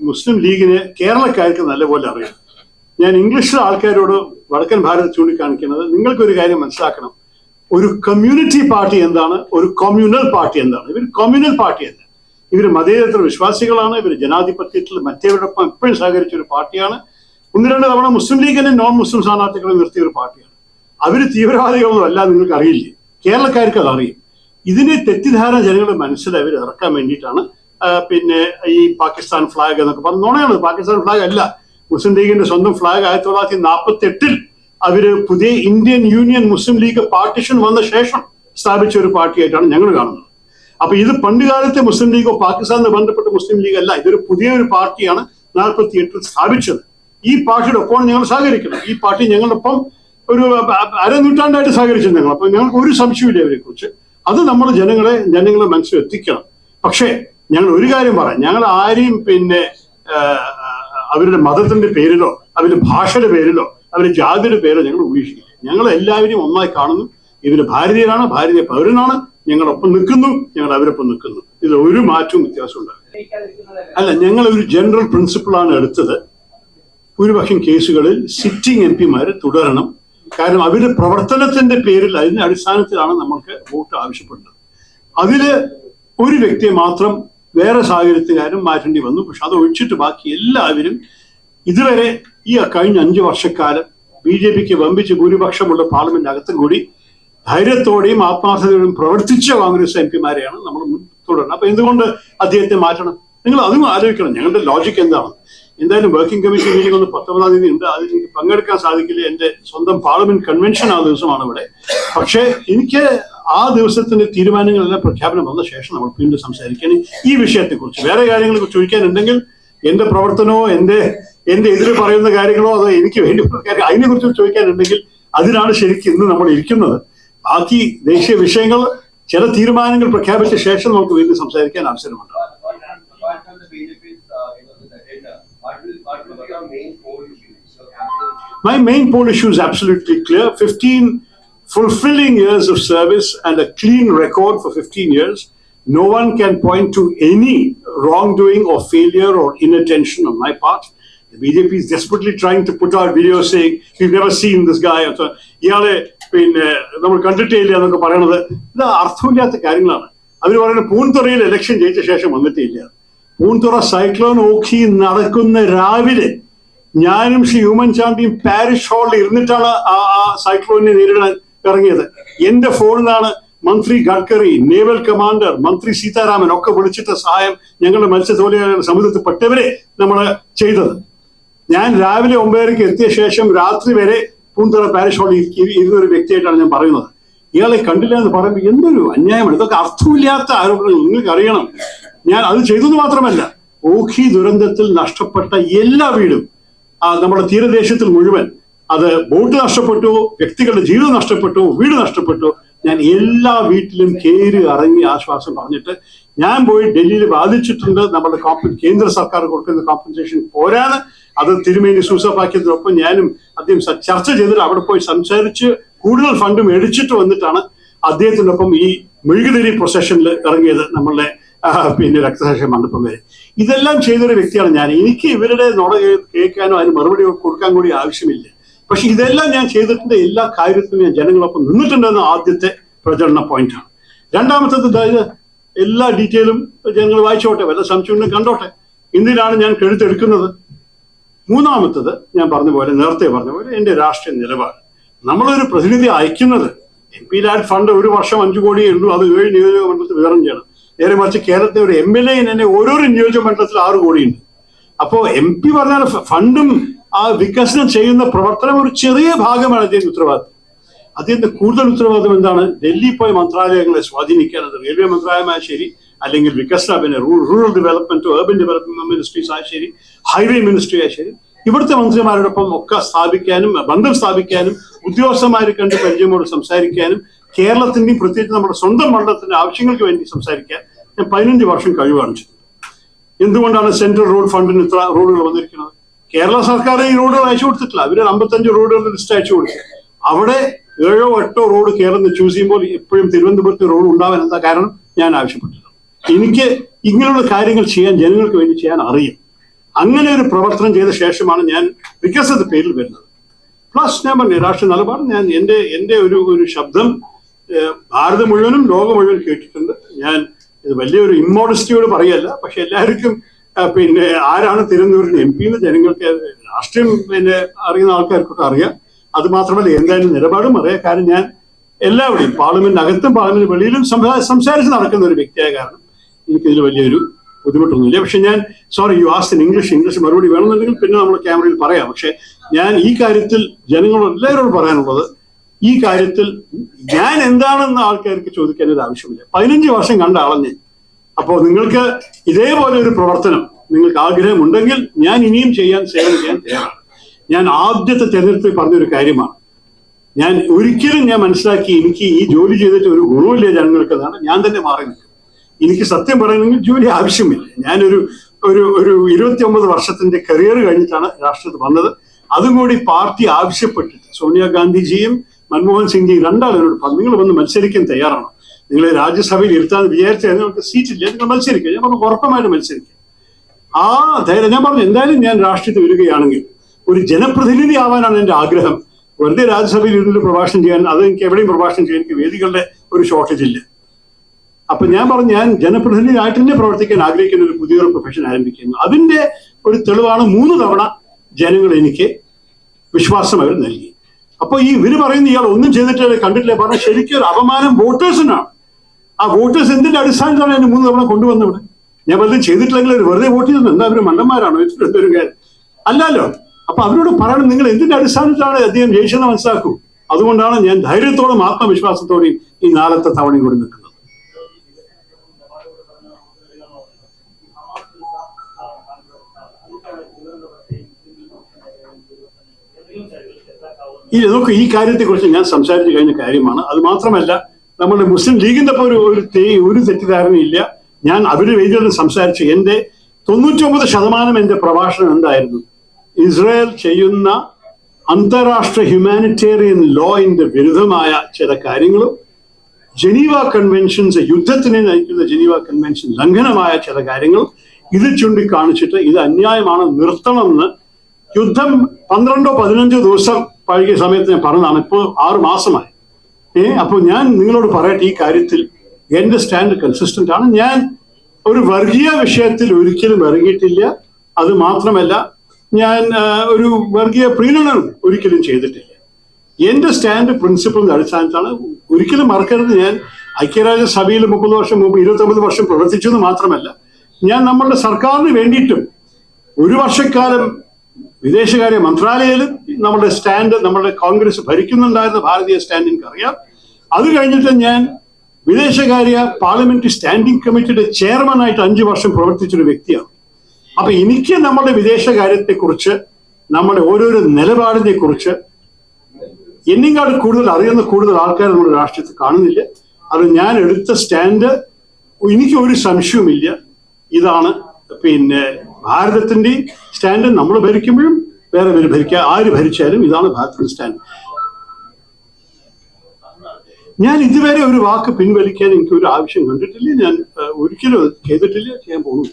മുസ്ലിം ലീഗിനെ കേരളക്കാർക്ക് നല്ലപോലെ അറിയാം. ഞാൻ ഇംഗ്ലീഷിലെ ആൾക്കാരോട് വടക്കൻ ഭാരത് ചൂണ്ടിക്കാണിക്കുന്നത് നിങ്ങൾക്കൊരു കാര്യം മനസ്സിലാക്കണം. ഒരു കമ്മ്യൂണിറ്റി പാർട്ടി എന്താണ്? ഒരു കമ്മ്യൂണൽ പാർട്ടി എന്താണ്? ഇവർ കമ്മ്യൂണൽ പാർട്ടി അല്ല. ഇവർ മതേതര വിശ്വാസികളാണ് ഇവർ ജനാധിപത്യത്തിൽ മറ്റേവരോടൊപ്പം എപ്പോഴും സഹകരിച്ച ഒരു പാർട്ടിയാണ്. ഒന്ന് രണ്ട് തവണ മുസ്ലിം ലീഗിനെ നോൺ മുസ്ലിം സ്ഥാനാർത്ഥികളെ നിർത്തിയ ഒരു പാർട്ടിയാണ്. അവർ തീവ്രവാദികളൊന്നും അല്ല നിങ്ങൾക്ക് അറിയില്ലേ കേരളക്കാർക്ക് അത് അറിയും ഇതിനെ തെറ്റിദ്ധാരണ ജനങ്ങളുടെ മനസ്സിൽ അവർ ഇറക്കാൻ വേണ്ടിയിട്ടാണ് പിന്നെ ഈ പാകിസ്ഥാൻ ഫ്ലാഗ് എന്നൊക്കെ പറഞ്ഞ നുണയാണ്. പാകിസ്ഥാൻ ഫ്ലാഗ് അല്ല. മുസ്ലിം ലീഗിന്റെ സ്വന്തം ഫ്ലാഗ് ആയിരത്തി തൊള്ളായിരത്തി നാൽപ്പത്തി എട്ടിൽ അവർ പുതിയ Indian Union Muslim League partition വന്ന ശേഷം സ്ഥാപിച്ച ഒരു പാർട്ടിയായിട്ടാണ് ഞങ്ങൾ കാണുന്നത്. അപ്പൊ ഇത് പണ്ട് കാലത്തെ മുസ്ലിം ലീഗോ പാകിസ്ഥാനെ ബന്ധപ്പെട്ട മുസ്ലിം ലീഗ് അല്ല. ഇതൊരു പുതിയ ഒരു പാർട്ടിയാണ് നാൽപ്പത്തി എട്ടിൽ സ്ഥാപിച്ചത്. ഈ പാർട്ടിയുടെ ഒപ്പമാണ് ഞങ്ങൾ സഹകരിക്കണം ഈ പാർട്ടി ഞങ്ങളൊപ്പം ഒരു അരനൂറ്റാണ്ടായിട്ട് സഹകരിച്ചു ഞങ്ങൾ. അപ്പൊ ഞങ്ങൾക്ക് ഒരു സംശയമില്ല അവരെ കുറിച്ച് അത് നമ്മൾ ജനങ്ങളെ ജനങ്ങളെ മനസ്സിലെത്തിക്കണം പക്ഷേ ഞങ്ങൾ ഒരു കാര്യം പറയാം. ഞങ്ങൾ ആരെയും പിന്നെ അവരുടെ മതത്തിന്റെ പേരിലോ അവരുടെ ഭാഷയുടെ പേരിലോ അവരുടെ ജാതിയുടെ പേരിലോ ഞങ്ങൾ ഉപേക്ഷിക്കില്ല. ഞങ്ങൾ എല്ലാവരെയും ഒന്നായി കാണുന്നു. ഇവർ ഭാരതീയരാണ് ഭാരതീയ പൗരനാണ്. ഞങ്ങളൊപ്പം നിൽക്കുന്നു ഞങ്ങൾ അവരൊപ്പം നിൽക്കുന്നു. ഇത് ഒരു മാറ്റവും വ്യത്യാസം ഉണ്ടാവില്ല. അല്ല ഞങ്ങൾ ഒരു ജനറൽ പ്രിൻസിപ്പിളാണ് എടുത്തത്. ഭൂരിപക്ഷം കേസുകളിൽ സിറ്റിംഗ് എം പിമാര് തുടരണം. കാരണം അവരുടെ പ്രവർത്തനത്തിന്റെ പേരിൽ അതിന്റെ അടിസ്ഥാനത്തിലാണ് നമ്മൾക്ക് വോട്ട് ആവശ്യപ്പെടുന്നത്. അതിൽ ഒരു വ്യക്തിയെ മാത്രം വേറെ സാഹചര്യത്തുകാരും മാറ്റേണ്ടി വന്നു. പക്ഷെ അത് ഒഴിച്ചിട്ട് ബാക്കി എല്ലാവരും ഇതുവരെ ഈ കഴിഞ്ഞ അഞ്ചു വർഷക്കാലം ബി ജെ പിക്ക് വമ്പിച്ച് ഭൂരിപക്ഷമുള്ള പാർലമെന്റ് അകത്തും കൂടി ധൈര്യത്തോടെയും ആത്മാർത്ഥതയോടെയും പ്രവർത്തിച്ച കോൺഗ്രസ് എം പിമാരെയാണ് നമ്മൾ തുടരുന്നത് അപ്പൊ എന്തുകൊണ്ട് അദ്ദേഹത്തെ മാറ്റണം? നിങ്ങൾ അതും ആലോചിക്കണം. ഞങ്ങളുടെ ലോജിക് എന്താണ്? എന്തായാലും വർക്കിംഗ് കമ്മിറ്റി മീറ്റിംഗ് ഒന്ന് പത്തൊമ്പതാം തീയതി ഉണ്ട്. അതിൽ എനിക്ക് പങ്കെടുക്കാൻ സാധിക്കില്ല. എന്റെ സ്വന്തം പാർലമെന്റ് കൺവെൻഷൻ ആ ദിവസമാണ് ഇവിടെ. പക്ഷേ എനിക്ക് ആ ദിവസത്തിന്റെ തീരുമാനങ്ങളെല്ലാം പ്രഖ്യാപനം വന്ന ശേഷം നമ്മൾ വീണ്ടും സംസാരിക്കണം ഈ വിഷയത്തെക്കുറിച്ച്. വേറെ കാര്യങ്ങൾ ചോദിക്കാനുണ്ടെങ്കിൽ എന്റെ പ്രവർത്തനമോ എന്റെ എന്റെ എതിര് പറയുന്ന കാര്യങ്ങളോ അതോ എനിക്ക് വേണ്ടി അതിനെ കുറിച്ച് ചോദിക്കാനുണ്ടെങ്കിൽ അതിനാണ് ശരിക്കും ഇന്ന് നമ്മൾ ഇരിക്കുന്നത്. ബാക്കി ദേശീയ വിഷയങ്ങൾ ചില തീരുമാനങ്ങൾ പ്രഖ്യാപിച്ച ശേഷം നമുക്ക് വീണ്ടും സംസാരിക്കാൻ അവസരമുണ്ട്. My main poll issue is absolutely clear. 15 fulfilling years of service and a clean record for 15 years. No one can point to any wrongdoing or failure or inattention on my part. The BJP is desperately trying to put out videos saying, We've never seen this guy. അവർ പറയുന്നത് പൂന്തുറയിൽ election ജയിച്ച ശേഷം വന്നിട്ടില്ല Poonthura cyclone Ockhi നടക്കുന്ന രാവിലെ ഞാനും Shri champion parish ഹാളിൽ ഇരുന്നിട്ടാണ് ആ സൈക്ലോണിനെ നേരിടാൻ ഇറങ്ങിയത്. എന്റെ ഫോണിൽ നിന്നാണ് മന്ത്രി ഗഡ്കറി നേവൽ കമാൻഡർ മന്ത്രി സീതാരാമൻ ഒക്കെ വിളിച്ചിട്ട് സഹായം ഞങ്ങളുടെ മത്സ്യത്തൊഴിലാളികളുടെ സമുദ്രത്തിൽ പെട്ടവരെ നമ്മൾ ചെയ്തത്. ഞാൻ രാവിലെ ഒമ്പതരയ്ക്ക് എത്തിയ ശേഷം രാത്രി വരെ പൂന്തറ പാരിഷ് ഹാളിൽ ഇരി- ഇരുന്ന ഒരു വ്യക്തിയായിട്ടാണ് ഞാൻ പറയുന്നത്. ഇയാളെ കണ്ടില്ല എന്ന് പറയുമ്പോൾ എന്തൊരു അന്യായമാണ് ഇതൊക്കെ അർത്ഥമില്ലാത്ത ആരോപണങ്ങൾ നിങ്ങൾക്ക് അറിയണം. ഞാൻ അത് ചെയ്തത് മാത്രമല്ല ഓഖി ദുരന്തത്തിൽ നഷ്ടപ്പെട്ട എല്ലാ വീടും നമ്മുടെ തീരദേശത്തിൽ മുഴുവൻ അത് ബോട്ട് നഷ്ടപ്പെട്ടു വ്യക്തികളുടെ ജീവിതം നഷ്ടപ്പെട്ടു വീട് നഷ്ടപ്പെട്ടു. ഞാൻ എല്ലാ വീട്ടിലും കയറി ഇറങ്ങി ആശ്വാസം പറഞ്ഞിട്ട് ഞാൻ പോയി ഡൽഹിയിൽ ബാധിച്ചിട്ടുണ്ട്. നമ്മുടെ കോമ്പ കേന്ദ്ര സർക്കാർ കൊടുക്കുന്ന കോമ്പൻസേഷൻ പോരാണ് അത് തിരുമേനി സൂസഫാക്കിയതിനൊപ്പം ഞാനും അദ്ദേഹം ചർച്ച ചെയ്തിട്ട് അവിടെ പോയി സംസാരിച്ച് കൂടുതൽ ഫണ്ട് മേടിച്ചിട്ട് വന്നിട്ടാണ് അദ്ദേഹത്തിനൊപ്പം ഈ മെഴുകുതിരി പ്രൊസഷനിൽ ഇറങ്ങിയത് നമ്മളുടെ പിന്നെ രക്തസാക്ഷി മണ്ഡപം വരെ. ഇതെല്ലാം ചെയ്തൊരു വ്യക്തിയാണ് ഞാൻ. എനിക്ക് ഇവരുടെ നോട കേൾക്കാനോ അതിന് മറുപടി കൊടുക്കാൻ കൂടി ആവശ്യമില്ല. പക്ഷെ ഇതെല്ലാം ഞാൻ ചെയ്തിട്ടുണ്ട് എല്ലാ കാര്യത്തിലും ഞാൻ ജനങ്ങളൊപ്പം നിന്നിട്ടുണ്ടെന്ന ആദ്യത്തെ പ്രചരണ പോയിന്റാണ്. രണ്ടാമത്തത് അതായത് എല്ലാ ഡീറ്റെയിലും ജനങ്ങൾ വായിച്ചോട്ടെ വല്ല സംശയങ്ങളും കണ്ടോട്ടെ. എന്തിനാണ് ഞാൻ കെഴുത്തെടുക്കുന്നത് മൂന്നാമത്തത് ഞാൻ പറഞ്ഞ പോലെ നേരത്തെ പറഞ്ഞ പോലെ എന്റെ രാഷ്ട്രീയ നിലപാട്. നമ്മളൊരു പ്രതിനിധി അയക്കുന്നത് എം പി ലാഡ് ഫണ്ട് ഒരു വർഷം അഞ്ചു കോടിയേ ഉള്ളൂ അത് ഏഴ് നിയോജക മണ്ഡലത്തിൽ വിതരണം ചെയ്യണം. നേരെ മറിച്ച് കേരളത്തിലെ ഒരു എം എൽ എ തന്നെ ഓരോരോ നിയോജക മണ്ഡലത്തിൽ ആറ് കോടിയുണ്ട്. അപ്പോ എം പി പറഞ്ഞാൽ ഫണ്ടും ആ വികസനം ചെയ്യുന്ന പ്രവർത്തനം ഒരു ചെറിയ ഭാഗമാണ് അദ്ദേഹത്തിന് ഉത്തരവാദിത്വം അദ്ദേഹത്തിന്റെ കൂടുതൽ ഉത്തരവാദിത്വം എന്താണ്? ഡൽഹി പോയ മന്ത്രാലയങ്ങളെ സ്വാധീനിക്കാൻ അത് റെയിൽവേ മന്ത്രാലയമായ ശരി അല്ലെങ്കിൽ വികസന പിന്നെ rural development urban development ministries ആയ ശരി ഹൈവേ മിനിസ്ട്രി ആയ ശരി ഇവിടുത്തെ മന്ത്രിമാരോടൊപ്പം ഒക്കെ സ്ഥാപിക്കാനും ബന്ധം സ്ഥാപിക്കാനും ഉദ്യോഗസ്ഥന്മാരെ കണ്ട് പരിചയമോട് സംസാരിക്കാനും കേരളത്തിന്റെയും പ്രത്യേകിച്ച് നമ്മുടെ സ്വന്തം മണ്ഡലത്തിന്റെ ആവശ്യങ്ങൾക്ക് വേണ്ടി സംസാരിക്കാൻ ഞാൻ പതിനഞ്ച് വർഷം കഴിവ് കാണിച്ചു എന്തുകൊണ്ടാണ് സെൻട്രൽ റോഡ് ഫണ്ടിന് ഇത്ര റോഡുകൾ വന്നിരിക്കുന്നത്? കേരള സർക്കാർ ഈ റോഡുകൾ അയച്ചു കൊടുത്തിട്ടില്ല. അവർ അമ്പത്തഞ്ച് റോഡുകളുടെ ലിസ്റ്റ് അയച്ചു കൊടുത്തു. അവിടെ ഏഴോ എട്ടോ റോഡ് കേരളത്തിൽ ചൂസ് ചെയ്യുമ്പോൾ എപ്പോഴും തിരുവനന്തപുരത്ത് റോഡ് ഉണ്ടാവാൻ എന്താ കാരണം? ഞാൻ ആവശ്യപ്പെട്ടിട്ടുണ്ട് എനിക്ക് ഇങ്ങനെയുള്ള കാര്യങ്ങൾ ചെയ്യാൻ ജനങ്ങൾക്ക് വേണ്ടി ചെയ്യാൻ അറിയും. അങ്ങനെ ഒരു പ്രവർത്തനം ചെയ്ത ശേഷമാണ് ഞാൻ വികസന പേരിൽ വരുന്നത്. പ്ലസ് ഞാൻ പറഞ്ഞു രാഷ്ട്രീയ നിലപാട് ഞാൻ എന്റെ എന്റെ ഒരു ഒരു ശബ്ദം ഭാരതം മുഴുവനും ലോകം മുഴുവൻ കേട്ടിട്ടുണ്ട്. ഞാൻ ഇത് വലിയൊരു ഇമ്മോഡസ്റ്റിയോട് പറയല്ല പക്ഷെ എല്ലാവർക്കും പിന്നെ ആരാണ് തിരുവനന്തപുരത്ത് എം പി എന്ന് ജനങ്ങൾക്ക് രാഷ്ട്രീയം പിന്നെ അറിയുന്ന ആൾക്കാർക്കൊക്കെ അറിയാം. അത് മാത്രമല്ല എന്തായാലും നിലപാടും അറിയാം. കാരണം ഞാൻ എല്ലാവരുടെയും പാർലമെന്റ് അകത്തും പാർലമെന്റ് വെളിയിലും സംസാ- സംസാരിച്ച് നടക്കുന്ന ഒരു വ്യക്തിയായ കാരണം എനിക്കിതിൽ വലിയൊരു ബുദ്ധിമുട്ടൊന്നുമില്ല. പക്ഷെ ഞാൻ sorry you asked in English English മറുപടി വേണമെന്നുണ്ടെങ്കിൽ പിന്നെ നമ്മൾ ക്യാമറയിൽ പറയാം. പക്ഷെ ഞാൻ ഈ കാര്യത്തിൽ ജനങ്ങളോട് എല്ലാവരോടും പറയാനുള്ളത് ഈ കാര്യത്തിൽ ഞാൻ എന്താണെന്ന് ആൾക്കാർക്ക് ചോദിക്കേണ്ട ഒരു ആവശ്യമില്ല. പതിനഞ്ച് വർഷം കണ്ട ആളഞ്ഞ് അപ്പോൾ നിങ്ങൾക്ക് ഇതേപോലെ ഒരു പ്രവർത്തനം നിങ്ങൾക്ക് ആഗ്രഹമുണ്ടെങ്കിൽ ഞാൻ ഇനിയും ചെയ്യാൻ സേവനം ചെയ്യാൻ തയ്യാറാണ്. ഞാൻ ആദ്യത്തെ തെരഞ്ഞെടുപ്പിൽ പറഞ്ഞൊരു കാര്യമാണ്. ഞാൻ ഒരിക്കലും ഞാൻ മനസ്സിലാക്കി എനിക്ക് ഈ ജോലി ചെയ്തിട്ട് ഒരു ഗുണമില്ല ജനങ്ങൾക്ക് എന്നാണ് ഞാൻ തന്നെ മാറി നിൽക്കുന്നത്. എനിക്ക് സത്യം പറയണമെങ്കിൽ ജോലി ആവശ്യമില്ല. ഞാനൊരു ഒരു ഒരു ഇരുപത്തി ഒമ്പത് വർഷത്തിന്റെ കരിയർ കഴിഞ്ഞിട്ടാണ് രാഷ്ട്രത്തിൽ വന്നത്. അതും കൂടി പാർട്ടി ആവശ്യപ്പെട്ടിട്ട് സോണിയാഗാന്ധിജിയും മൻമോഹൻ സിംഗ്ജിയും രണ്ടാളും എന്നോട് പറഞ്ഞു നിങ്ങൾ വന്ന് മത്സരിക്കാൻ തയ്യാറാണോ? നിങ്ങൾ രാജ്യസഭയിൽ ഇരുത്താൻ വിചാരിച്ചാൽ നിങ്ങൾക്ക് സീറ്റില്ല. നിങ്ങൾ മത്സരിക്കുക ഞാൻ പറഞ്ഞു ഉറപ്പമായിട്ട് മത്സരിക്കുക ആ ധൈര്യം. ഞാൻ പറഞ്ഞു എന്തായാലും ഞാൻ രാഷ്ട്രീയത്തിൽ വരികയാണെങ്കിൽ ഒരു ജനപ്രതിനിധി ആവാനാണ് എന്റെ ആഗ്രഹം. വെറുതെ രാജ്യസഭയിൽ ഇരുന്നിട്ട് പ്രഭാഷണം ചെയ്യാൻ അത് എനിക്ക് എവിടെയും പ്രഭാഷണം ചെയ്യാൻ എനിക്ക് വേദികളുടെ ഒരു ഷോർട്ടേജ് ഇല്ല. അപ്പൊ ഞാൻ പറഞ്ഞു ഞാൻ ജനപ്രതിനിധിയായിട്ട് തന്നെ പ്രവർത്തിക്കാൻ ആഗ്രഹിക്കുന്ന ഒരു പുതിയൊരു പ്രൊഫഷൻ ആരംഭിക്കുന്നു. അതിന്റെ ഒരു തെളിവാണ് മൂന്ന് തവണ ജനങ്ങൾ എനിക്ക് വിശ്വാസം അവർ നൽകി. അപ്പൊ ഈ ഇവർ പറയുന്ന ഇയാൾ ഒന്നും ചെയ്തിട്ടില്ല കണ്ടിട്ടില്ല പറഞ്ഞാൽ ശരിക്കും ഒരു അപമാനം വോട്ടേഴ്സിനാണ്. ആ വോട്ടേഴ്സ് എന്തിന്റെ അടിസ്ഥാനത്തിലാണ് എന്നെ മൂന്ന് തവണ കൊണ്ടുവന്നവിടെ ഞാൻ വെറുതെ ചെയ്തിട്ടില്ലെങ്കിൽ അവർ വെറുതെ വോട്ട് ചെയ്തത് എന്താ? അവർ മണ്ടന്മാരാണോ? ഒരു കാര്യം. അല്ലല്ലോ. അപ്പൊ അവരോട് പറയണം നിങ്ങൾ എന്തിന്റെ അടിസ്ഥാനത്തിലാണ് അദ്ദേഹം ജയിച്ചതെന്ന് മനസ്സിലാക്കൂ? അതുകൊണ്ടാണ് ഞാൻ ധൈര്യത്തോടും ആത്മവിശ്വാസത്തോടെയും ഈ നാലത്തെ തവണയും കൂടി നിൽക്കുന്നത്. ഈ നോക്കൂ ഈ കാര്യത്തെക്കുറിച്ച് ഞാൻ സംസാരിച്ചു കഴിഞ്ഞ കാര്യമാണ്. അത് മാത്രമല്ല നമ്മുടെ മുസ്ലിം ലീഗിന്റെ ഒരു ഒരു ഒരു തെറ്റിദ്ധാരണയില്ല. ഞാൻ അവർ വേദികളിൽ സംസാരിച്ചു. എന്റെ തൊണ്ണൂറ്റൊമ്പത് ശതമാനം എന്റെ പ്രഭാഷണം എന്തായിരുന്നു? ഇസ്രായേൽ ചെയ്യുന്ന അന്താരാഷ്ട്ര ഹ്യൂമാനിറ്റേറിയൻ ലോയിന്റെ വിരുദ്ധമായ ചില കാര്യങ്ങളും ജനീവ കൺവെൻഷൻസ് യുദ്ധത്തിനെ നയിക്കുന്ന ജനീവ കൺവെൻഷൻ ലംഘനമായ ചില കാര്യങ്ങൾ ഇത് ചൂണ്ടിക്കാണിച്ചിട്ട് ഇത് അന്യായമാണ് നിർത്തണമെന്ന് യുദ്ധം പന്ത്രണ്ടോ പതിനഞ്ചോ ദിവസം പഴകിയ സമയത്ത് ഞാൻ പറഞ്ഞതാണ്. ഇപ്പോൾ ആറു മാസമായി. ഏ അപ്പോൾ ഞാൻ നിങ്ങളോട് പറയട്ടെ ഈ കാര്യത്തിൽ എന്റെ സ്റ്റാൻഡ് കൺസിസ്റ്റന്റ് ആണ്. ഞാൻ ഒരു വർഗീയ വിഷയത്തിൽ ഒരിക്കലും ഇറങ്ങിയിട്ടില്ല. അത് മാത്രമല്ല ഞാൻ ഒരു വർഗീയ പ്രീണനം ഒരിക്കലും ചെയ്തിട്ടില്ല. എന്റെ സ്റ്റാൻഡ് പ്രിൻസിപ്പിളിന്റെ അടിസ്ഥാനത്താണ് ഒരിക്കലും മറക്കരുത് ഞാൻ. ഐക്യരാജ്യസഭയിൽ മുപ്പത് വർഷം മുമ്പ് ഇരുപത്തൊമ്പത് വർഷം പ്രവർത്തിച്ചു എന്ന് മാത്രമല്ല ഞാൻ നമ്മളുടെ സർക്കാരിന് വേണ്ടിയിട്ടും ഒരു വർഷക്കാലം വിദേശകാര്യ മന്ത്രാലയത്തിലും നമ്മുടെ സ്റ്റാൻഡ് നമ്മുടെ കോൺഗ്രസ് ഭരിക്കുന്നുണ്ടായിരുന്ന ഭാരതീയ സ്റ്റാൻഡ് എനിക്കറിയാം. അത് കഴിഞ്ഞിട്ട് ഞാൻ വിദേശകാര്യ പാർലമെന്ററി സ്റ്റാൻഡിംഗ് കമ്മിറ്റിയുടെ ചെയർമാനായിട്ട് അഞ്ചു വർഷം പ്രവർത്തിച്ചൊരു വ്യക്തിയാണ്. അപ്പൊ എനിക്ക് നമ്മുടെ വിദേശകാര്യത്തെക്കുറിച്ച് നമ്മുടെ ഓരോരോ നിലപാടിനെ കുറിച്ച് എന്നിങ്ങാട് കൂടുതൽ അറിയുന്ന കൂടുതൽ ആൾക്കാർ നമ്മുടെ രാഷ്ട്രീയത്തിൽ കാണുന്നില്ല. അത് ഞാൻ എടുത്ത സ്റ്റാൻഡ് എനിക്ക് ഒരു സംശയവുമില്ല. ഇതാണ് പിന്നെ ഭാരതത്തിന്റെ സ്റ്റാൻഡ് നമ്മൾ ഭരിക്കുമ്പോഴും വേറെ പേര് ഭരിക്കുക ആര് ഭരിച്ചാലും ഇതാണ് ഭാരതത്തിന്റെ സ്റ്റാൻഡ് ഞാൻ ഇതുവരെ ഒരു വാക്ക് പിൻവലിക്കാൻ എനിക്ക് ഒരു ആവശ്യം കണ്ടിട്ടില്ല. ഞാൻ ഒരിക്കലും ചെയ്തിട്ടില്ല ചെയ്യാൻ പോകുന്നു